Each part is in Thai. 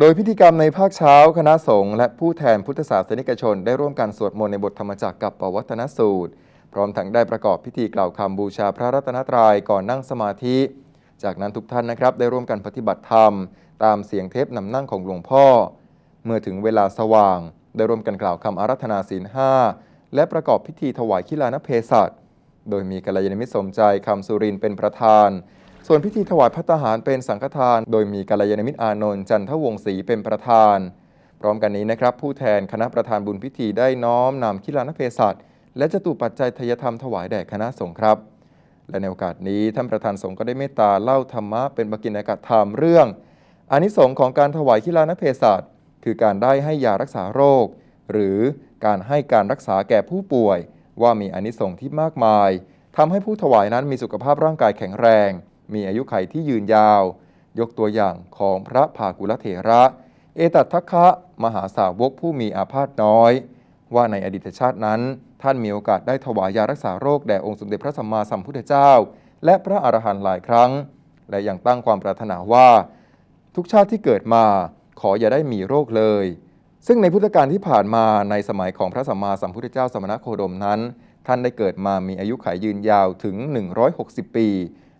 โดยพิธีกรรมในภาคเช้าคณะสงฆ์และผู้แทนพุทธศาสนิกชน ได้ร่วมกันสวดมนต์ในบทธรรมจักรกับปวัตนสูตร พร้อมทั้งได้ประกอบพิธีกล่าวคำบูชาพระรัตนตรัยก่อนนั่งสมาธิ จากนั้นทุกท่านนะครับได้ร่วมกันปฏิบัติธรรม ตามเสียงเทปนำนั่งของหลวงพ่อ เมื่อถึงเวลาสว่าง ได้ร่วมกันกล่าวคำอารัธนาศีลห้าและประกอบพิธีถวายขิลานเพศัตโดยมีกัลยาณมิตรสมใจคำสุรินเป็นประธาน ส่วนพิธีถวายพัตตาหารเป็นสังฆทาน โดยมีกัลยาณมิตรอานนท์จันทวงศ์ศรีเป็นประธาน พร้อมกันนี้นะครับ ผู้แทนคณะประธานบุญพิธีได้น้อมนำขิลานเพศัตและจตุปัจจัยทยธรรมถวายแด่คณะสงฆ์ครับ และในโอกาสนี้ท่านประธานสงฆ์ก็ได้เมตตาเล่าธรรมะเป็นบกินากาธรรมเรื่องอานิสงส์ของการถวายขิลานเพศัตคือการได้ให้ยารักษาโรค หรือการให้การรักษาแก่ผู้ป่วย ว่ามีอานิสงส์ที่มากมายทำให้ผู้ถวายนั้นมีสุขภาพร่างกายแข็งแรง มีอายุขัยที่ยืนยาว ยกตัวอย่างของพระภากุลเถระ เอตัทคะมหาสาวกผู้มีอาพาธน้อย ว่าในอดีตชาตินั้น ท่านมีโอกาสได้ถวายยารักษาโรคแด่องค์สมเด็จพระสัมมาสัมพุทธเจ้า และพระอรหันต์หลายครั้ง และยังตั้งความปรารถนาว่า ทุกชาติที่เกิดมาขออย่าได้มีโรคเลย ซึ่งในพุทธกาลที่ผ่านมาในสมัยของพระสัมมาสัมพุทธเจ้าสมณโคดมนั้น ท่านได้เกิดมามีอายุขัยยืนยาวถึง 160 ปี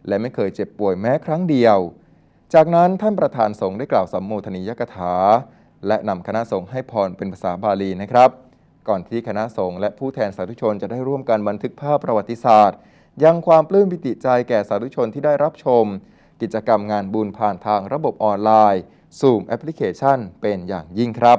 และไม่เคยเจ็บป่วยแม้ครั้งเดียว จากนั้นท่านประธานสงฆ์ได้กล่าวสัมโมทนียกถา และนำคณะสงฆ์ให้พรเป็นภาษาบาลีนะครับ ก่อนที่คณะสงฆ์และผู้แทนสาธุชนจะได้ร่วมกันบันทึกภาพประวัติศาสตร์ ยังความปลื้มปิติใจแก่สาธุชนที่ได้รับชม กิจกรรมงานบุญผ่านทางระบบออนไลน์ Zoom แอปพลิเคชันเป็นอย่างยิ่งครับ